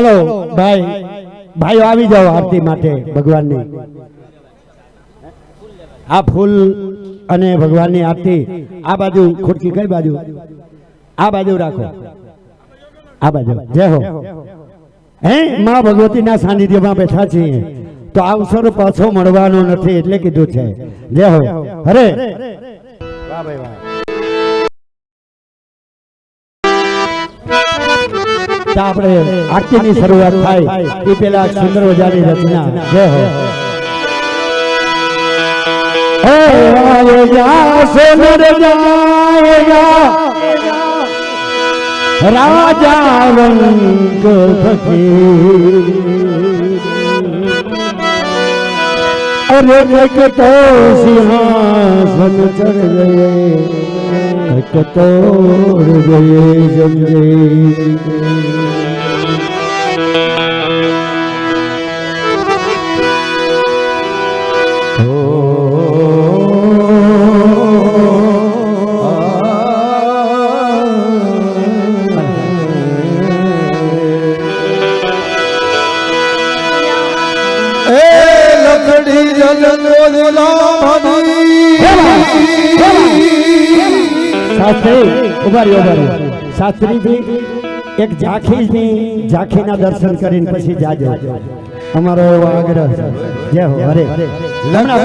હાલો, ભાઈ, ભાઈઓ આવી જાઓ આરતી માટે, ભગવાનની. આ ફૂલ અને ભગવાનની આરતી, આ બાજુ ખુરશી કઈ બાજુ? આ બાજુ રાખો. આ બાજુ. જય હો. હે, માં ભગવતીના સાનિધ્યમાં બેઠા છીએ. તો આ અવસર પાછો મળવાનો નથી એટલે કીધું છે. જય હો. હરે. વાહ ભાઈ, વાહ. તો આપણે આરતીની શરૂઆત થાય, એ પેલા સુંદર મજાની રચના. જય હો. રાજા રંગ ફકીર. અરે તો સિંહાસન ચढ़ ગયે તોડ ગયે એ લખડી જલ શાસ્ત્રી ઊભા રહ્યો, ઊભા રહ્યો. શાસ્ત્રીજી એક ઝાંખીની ઝાંખીના દર્શન કરીને પછી જાજો. અમારો એવો આગ્રહ જય હો હમણાં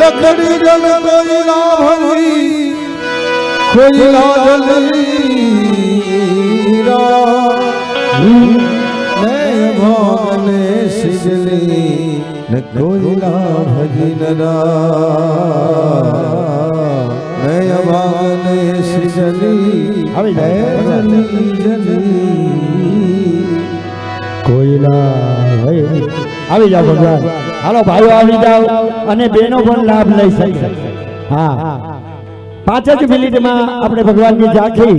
લખડી જલ કોઈ ના ભરી કોઈ ના જલી મેં જાય. કોયલા આવી જાઓ ભગવાન હાલો ભાઈઓ આવી જાઓ અને બેનો પણ લાભ લઈ શકે હા પાંચ જ મિનિટમાં આપણે ભગવાનની ઝાંખી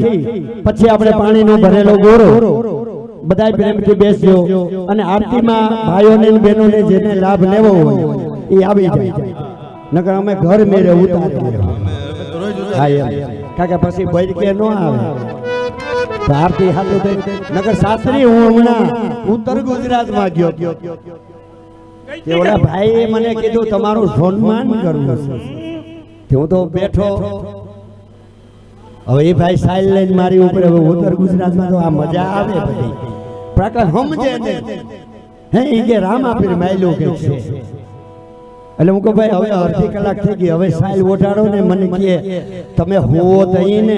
પછી આપણે પાણીનો ભરેલો ગોરો બધાય પ્રેમથી બેસજો અને આરતીમાં ભાઈઓને બહેનોને જેને લાભ લેવો હોય એ આવી જાય. નકર અમે ઘર મેરે ઉતારી હા કારણ કે પછી બૈર કે ન આવે. આરતી હાથું નગર શાસ્ત્રી હું હમણાં ઉત્તર ગુજરાતમાં ગયો એવડા ભાઈએ મને કીધું, તમારું સન્માન કરવું છે. હું તો બેઠો. હવે એ ભાઈ સાઈલ લઈને મારી ઉપર ઉત્તર ગુજરાતમાં તો આ મજા આવે બધી. પ્રકાર સમજે ને હે ઈ કે રામાપીર માયલો કે છે. એટલે હું કહું ભાઈ હવે અડધી કલાક થઈ ગઈ હવે સાઈલ ઓઢાડો ને મને કહે તમે હોવો તઈ ને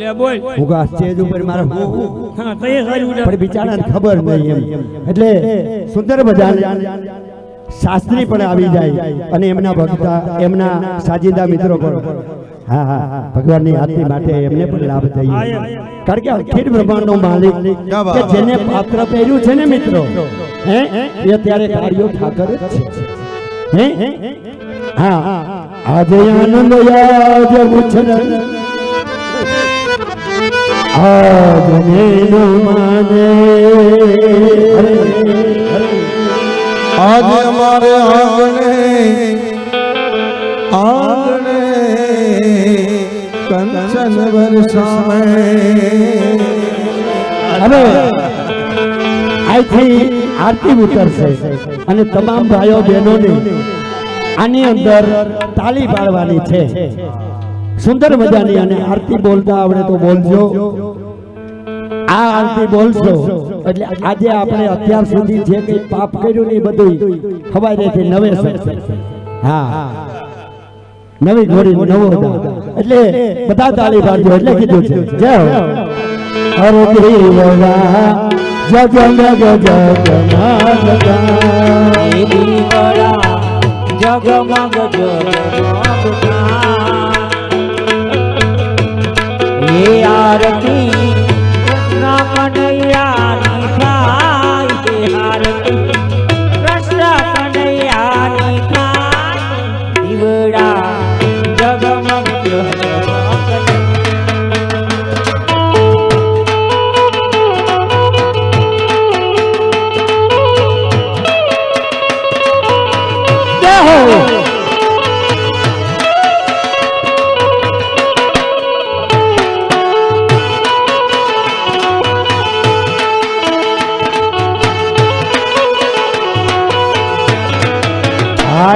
લે બોલ. હું કા સ્ટેજ ઉપર મારે હા. તઈ સારી ઉડા પણ બિચારાને ખબર નહીં એમ. એટલે સુંદર મજાના શાસ્ત્રી પણ આવી જાય. અને એમના ભક્તા એમના સાજીદા મિત્રો પણ. હા હા હા ભગવાનની આરતી માટે એમને પણ લાભ થઈએ કારણ કે અખિલ બ્રહ્માંડનો માલિક કે જેને પાત્ર પહેર્યું છે ને મિત્રો? હે? એ કાર્યો ઠાકર જ છે. હે? હા. આજે આનંદ યાદ ઉછરણ. આજ મેનો માને. આજ અમારે આંગણે આંગણે કંચન વરસામે હવે અહીંથી આરતી ઉતરશે અને તમામ ભાઈઓ બહેનોને આની અંદર તાલી પાડવાની છે. સુંદર મજાની અને આરતી બોલતા આવડે તો બોલજો. આ આરતી બોલશો એટલે આજે આપણે અત્યાર સુધી જે કંઈ પાપ કર્યું ને બધું ખવાઈ રહેશે નવે હા. નવી ઘોડી નવો. એટલે બધા તાળી પાડજો એટલે કીધું છે. જય હો હરે દેવરા જગમગ જગમગતા જગમગ જગમગ એ આરતી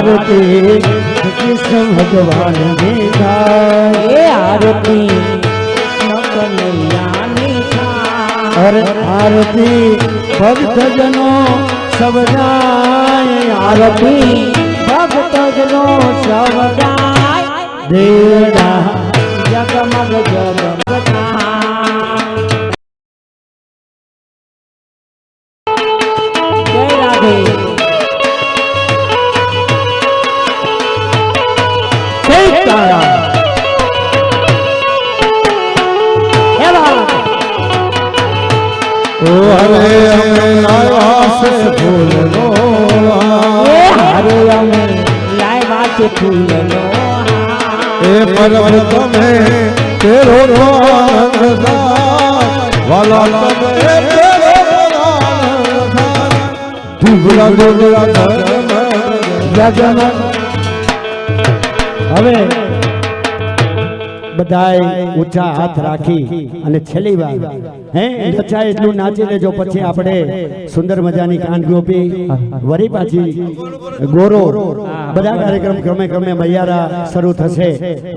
આરતી કૃષ્ણ ભગવાન એ આરતી. અરે આરતી ભક્તજનો સબદાય આરતી ભક્તજનો સૌ ગાય દેવડા જગમગ જગમગ. હરે અમે આવ્યા છે ફૂલનો હારે અમે લાવ્યા છે ફૂલનો એ પરમ તમે તેરો તો આનંદ વાલા હવે બધાય ઊંચા હાથ રાખી અને છેલ્લી વાર હે નચાય એટલું નાચી લેજો. પછી આપણે સુંદર મજાની કાન ગોપી વરી પાછી ગોરો બધા કાર્યક્રમ ક્રમે ક્રમે મૈયારા શરૂ થશે.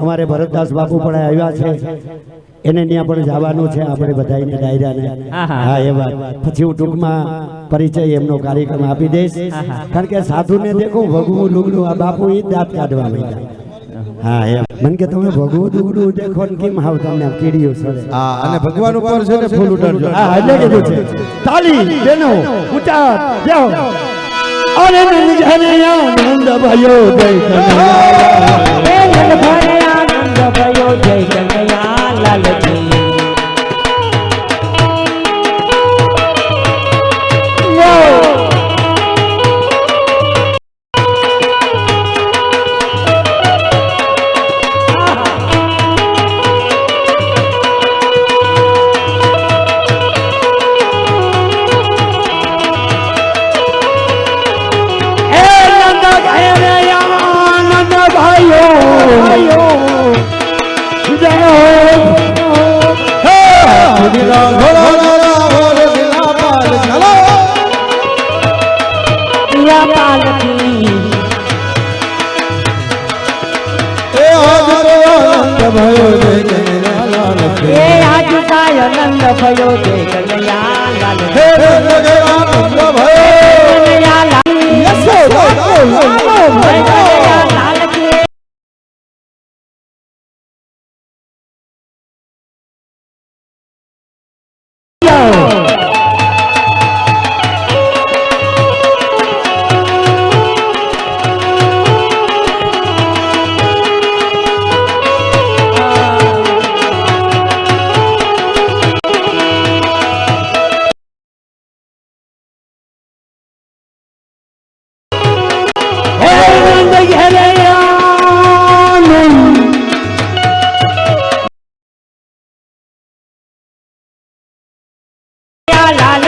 અમારે ભરતદાસ બાપુ પણ આવ્યા છે. એને ત્યાં પણ જવાનું છે આપણે બધાને ડાયરાને. હા એ વાત. પછી હું ટૂંકમાં પરિચય એમનો કાર્યક્રમ આપી દઈશ. કારણ કે સાધુને દેખું ભગવું લુગડું આ બાપુ એ દાંત કાઢવા માંડ્યા. હા એમ. મને કે તમે ભગવત લુગડું દેખો ને કેમ હાવ તમને કીડીઓ સડે હા અને ભગવાન ઉપર છે ને ફૂલ ઉડાડજો. હા એટલે કીધું છે. તાલી બેનો ઊંચા જાઓ. અરે નિજને આનંદ ભયો જય કનૈયા કાય આનંદ લાલજી આજ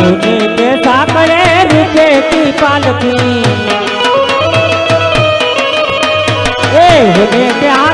સુને કે સાકરે કી પાલકી એ કે આ